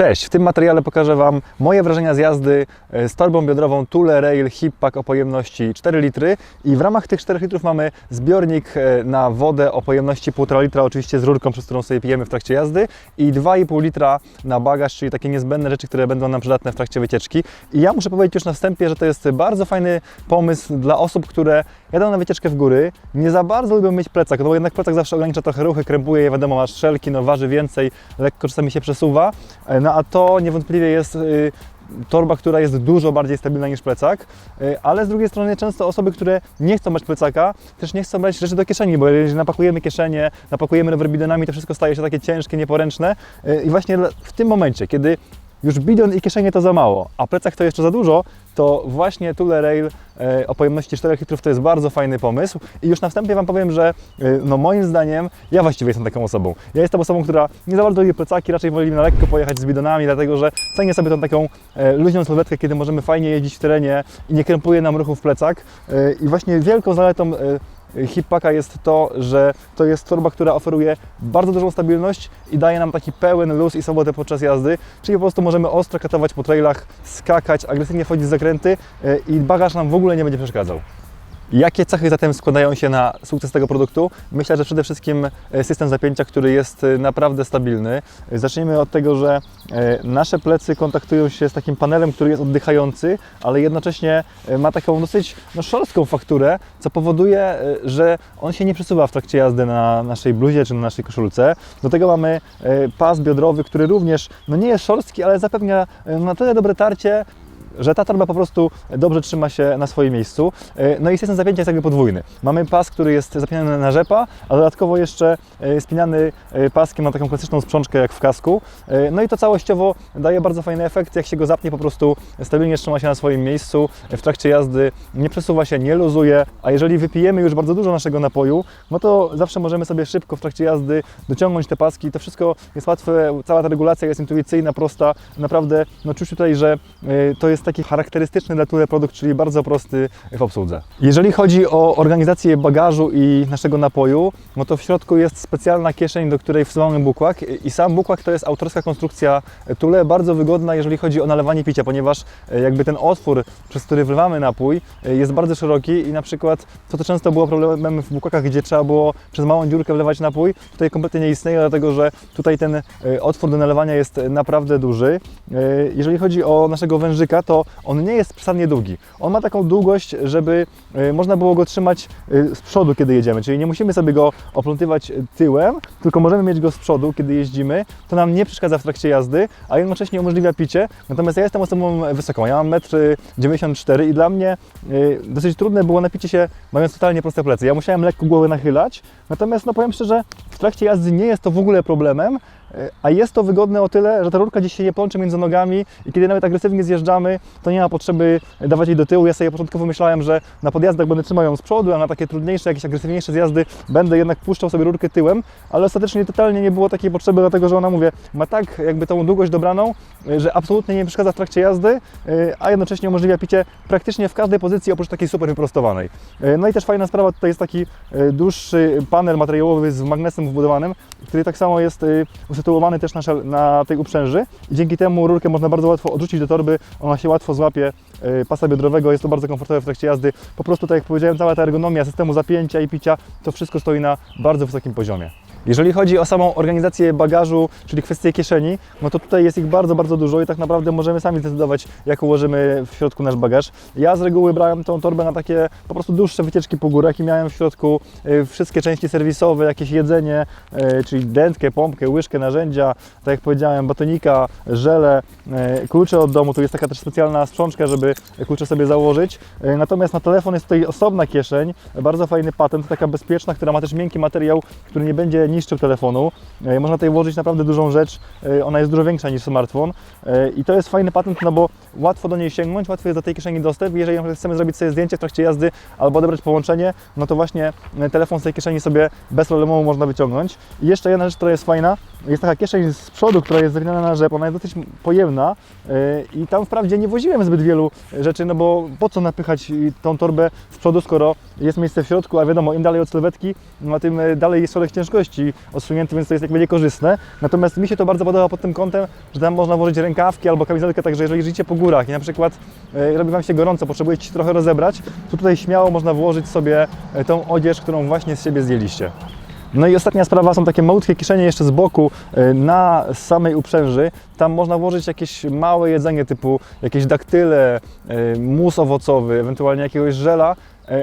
Cześć, w tym materiale pokażę Wam moje wrażenia z jazdy e, z torbą biodrową Thule Rail Hip Pack o pojemności 4 litry i w ramach tych 4 litrów mamy zbiornik e, na wodę o pojemności 1,5 litra, oczywiście z rurką, przez którą sobie pijemy w trakcie jazdy i 2,5 litra na bagaż, czyli takie niezbędne rzeczy, które będą nam przydatne w trakcie wycieczki. I ja muszę powiedzieć już na wstępie, że to jest bardzo fajny pomysł dla osób, które jadą na wycieczkę w góry, nie za bardzo lubią mieć plecak, no bo jednak plecak zawsze ogranicza trochę ruchy, krępuje je, wiadomo, masz szelki, no waży więcej, lekko czasami się przesuwa, E, no a to niewątpliwie jest y, torba, która jest dużo bardziej stabilna niż plecak, y, ale z drugiej strony często osoby, które nie chcą brać plecaka, też nie chcą brać rzeczy do kieszeni, bo jeżeli napakujemy kieszenie, napakujemy rower bidonami, to wszystko staje się takie ciężkie, nieporęczne y, i właśnie w tym momencie, kiedy już bidon i kieszenie to za mało, a plecak to jeszcze za dużo, to właśnie Thule Rail e, o pojemności 4 litrów to jest bardzo fajny pomysł. I już na wstępie Wam powiem, że e, no moim zdaniem ja właściwie jestem taką osobą. Ja jestem osobą, która nie za bardzo lubi plecaki, raczej woli na lekko pojechać z bidonami, dlatego że cenię sobie tą taką e, luźną sylwetkę, kiedy możemy fajnie jeździć w terenie i nie krępuje nam ruchu w plecak. I właśnie wielką zaletą Hippaka jest to, że to jest torba, która oferuje bardzo dużą stabilność i daje nam taki pełen luz i swobodę podczas jazdy, czyli po prostu możemy ostro katować po trailach, skakać, agresywnie wchodzić w zakręty e, i bagaż nam w ogóle nie będzie przeszkadzał. Jakie cechy zatem składają się na sukces tego produktu? Myślę, że przede wszystkim e, system zapięcia, który jest e, naprawdę stabilny. Zacznijmy od tego, że e, nasze plecy kontaktują się z takim panelem, który jest oddychający, ale jednocześnie ma taką dosyć no, szorstką fakturę, co powoduje, że on się nie przesuwa w trakcie jazdy na naszej bluzie czy na naszej koszulce. Do tego mamy pas biodrowy, który również no, nie jest szorstki, ale zapewnia na tyle dobre tarcie, że ta torba po prostu dobrze trzyma się na swoim miejscu. E, No i system zapięcia jest jakby podwójny. Mamy pas, który jest zapinany na rzepa, a dodatkowo jeszcze e, spinany e, paskiem na taką klasyczną sprzączkę jak w kasku. No i to całościowo daje bardzo fajny efekt. Jak się go zapnie, po prostu stabilnie trzyma się na swoim miejscu. W trakcie jazdy nie przesuwa się, nie luzuje, a jeżeli wypijemy już bardzo dużo naszego napoju, no to zawsze możemy sobie szybko w trakcie jazdy dociągnąć te paski. To wszystko jest łatwe, cała ta regulacja jest intuicyjna, prosta. Naprawdę no, czuć tutaj, że to jest taki charakterystyczny dla Tule produkt, czyli bardzo prosty w obsłudze. Jeżeli chodzi o organizację bagażu i naszego napoju, no to w środku jest specjalna kieszeń, do której wsuwamy bukłak i sam bukłak to jest autorska konstrukcja Tule, bardzo wygodna, jeżeli chodzi o nalewanie picia, ponieważ e, jakby ten otwór, przez który wlewamy napój, e, jest bardzo szeroki i na przykład, co to często było problemem w bukłakach, gdzie trzeba było przez małą dziurkę wlewać napój, tutaj kompletnie nie istnieje, dlatego że tutaj ten e, otwór do nalewania jest naprawdę duży. Jeżeli chodzi o naszego wężyka, to on nie jest przesadnie długi. On ma taką długość, żeby e, można było go trzymać e, z przodu, kiedy jedziemy, czyli nie musimy sobie go oplątywać tyłem, tylko możemy mieć go z przodu, kiedy jeździmy. To nam nie przeszkadza w trakcie jazdy, a jednocześnie umożliwia picie. Natomiast ja jestem osobą wysoką, ja mam 1,94 m i dla mnie dosyć trudne było napicie się, mając totalnie proste plecy. Ja musiałem lekko głowę nachylać, natomiast no powiem szczerze, trakcie jazdy nie jest to w ogóle problemem, y, a jest to wygodne o tyle, że ta rurka gdzieś się nie plącze między nogami i kiedy nawet agresywnie zjeżdżamy, to nie ma potrzeby dawać jej do tyłu. Ja sobie początkowo myślałem, że na podjazdach będę trzymał ją z przodu, a na takie trudniejsze, jakieś agresywniejsze zjazdy będę jednak puszczał sobie rurkę tyłem, ale ostatecznie totalnie nie było takiej potrzeby, dlatego że ona, mówię, ma tak jakby tą długość dobraną, y, że absolutnie nie przeszkadza w trakcie jazdy, y, a jednocześnie umożliwia picie praktycznie w każdej pozycji, oprócz takiej super wyprostowanej. No i też fajna sprawa, tutaj jest taki dłuższy panel materiałowy z magnesem wbudowanym, który tak samo jest y, usytuowany też na, na tej uprzęży i dzięki temu rurkę można bardzo łatwo odrzucić do torby, ona się łatwo złapie y, pasa biodrowego, jest to bardzo komfortowe w trakcie jazdy. Po prostu, tak jak powiedziałem, cała ta ergonomia systemu zapięcia i picia, to wszystko stoi na bardzo wysokim poziomie. Jeżeli chodzi o samą organizację bagażu, czyli kwestię kieszeni, no to tutaj jest ich bardzo, bardzo dużo i tak naprawdę możemy sami zdecydować, jak ułożymy w środku nasz bagaż. Ja z reguły brałem tą torbę na takie po prostu dłuższe wycieczki po górach i miałem w środku y, wszystkie części serwisowe, jakieś jedzenie, y, czyli dętkę, pompkę, łyżkę, narzędzia, tak jak powiedziałem, batonika, żele, y, klucze od domu, tu jest taka też specjalna sprzączka, żeby klucze sobie założyć. Natomiast na telefon jest tutaj osobna kieszeń, bardzo fajny patent, taka bezpieczna, która ma też miękki materiał, który nie będzie niszczył telefonu. E, Można tutaj włożyć naprawdę dużą rzecz, e, ona jest dużo większa niż smartfon E, i to jest fajny patent, no bo łatwo do niej sięgnąć, łatwo jest do tej kieszeni dostęp. Jeżeli chcemy zrobić sobie zdjęcie w trakcie jazdy albo odebrać połączenie, no to właśnie telefon z tej kieszeni sobie bez problemu można wyciągnąć. I jeszcze jedna rzecz, która jest fajna, jest taka kieszeń z przodu, która jest zapinana na rzep, ona jest dosyć pojemna i tam wprawdzie nie woziłem zbyt wielu rzeczy, no bo po co napychać tą torbę z przodu, skoro jest miejsce w środku, a wiadomo, im dalej od sylwetki, no tym dalej jest środek ciężkości bardziej odsunięty, więc to jest jakby niekorzystne. Natomiast mi się to bardzo podoba pod tym kątem, że tam można włożyć rękawki albo kamizelkę, także jeżeli jeździcie po górach i na przykład e, robi Wam się gorąco, potrzebujecie się trochę rozebrać, to tutaj śmiało można włożyć sobie e, tą odzież, którą właśnie z siebie zdjęliście. No i ostatnia sprawa, są takie malutkie kieszenie jeszcze z boku e, na samej uprzęży. Tam można włożyć jakieś małe jedzenie typu jakieś daktyle, mus owocowy, ewentualnie jakiegoś żela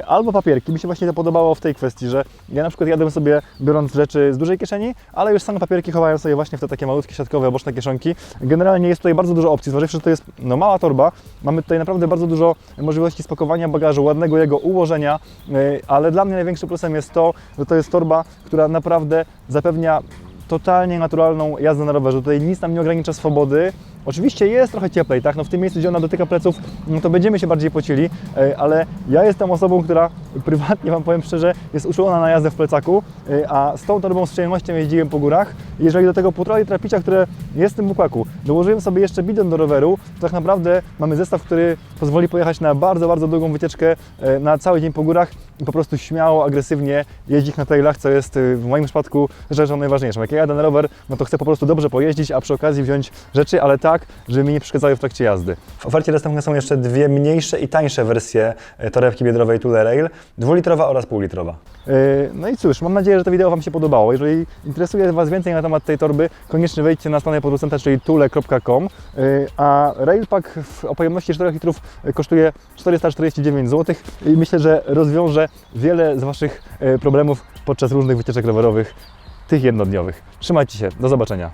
albo papierki. Mi się właśnie to podobało w tej kwestii, że ja na przykład jadłem sobie biorąc rzeczy z dużej kieszeni, ale już same papierki chowałem sobie właśnie w te takie malutkie siatkowe boczne kieszonki. Generalnie jest tutaj bardzo dużo opcji, zważywszy, że to jest no, mała torba. Mamy tutaj naprawdę bardzo dużo możliwości spakowania bagażu, ładnego jego ułożenia, e, ale dla mnie największym plusem jest to, że to jest torba, która naprawdę zapewnia totalnie naturalną jazdę na rowerze. Tutaj nic nam nie ogranicza swobody. Oczywiście jest trochę cieplej, tak? No w tym miejscu, gdzie ona dotyka pleców, no to będziemy się bardziej pocili, e, ale ja jestem osobą, która prywatnie Wam powiem szczerze, jest uczulona na jazdę w plecaku, e, a z tą torbą z przyjemnością jeździłem po górach. Jeżeli do tego 1,5 litra picia, które jest w tym bukaku, dołożyłem sobie jeszcze bidon do roweru, to tak naprawdę mamy zestaw, który pozwoli pojechać na bardzo, bardzo długą wycieczkę e, na cały dzień po górach i po prostu śmiało, agresywnie jeździć na trailach, co jest w moim przypadku rzeczą najważniejszą. Jak ja jadę na rower, no to chcę po prostu dobrze pojeździć, a przy okazji wziąć rzeczy, ale tak, żeby mi nie przeszkadzały w trakcie jazdy. W ofercie dostępne są jeszcze dwie mniejsze i tańsze wersje e, torebki biodrowej Thule Rail, dwulitrowa oraz półlitrowa. E, No i cóż, mam nadzieję, że to wideo Wam się podobało. Jeżeli interesuje Was więcej na temat tej torby, koniecznie wejdźcie na stronę producenta, czyli tule.com, e, a Railpack w o pojemności 4 litrów kosztuje 449 zł i myślę, że rozwiąże wiele z Waszych problemów podczas różnych wycieczek rowerowych, tych jednodniowych. Trzymajcie się, do zobaczenia.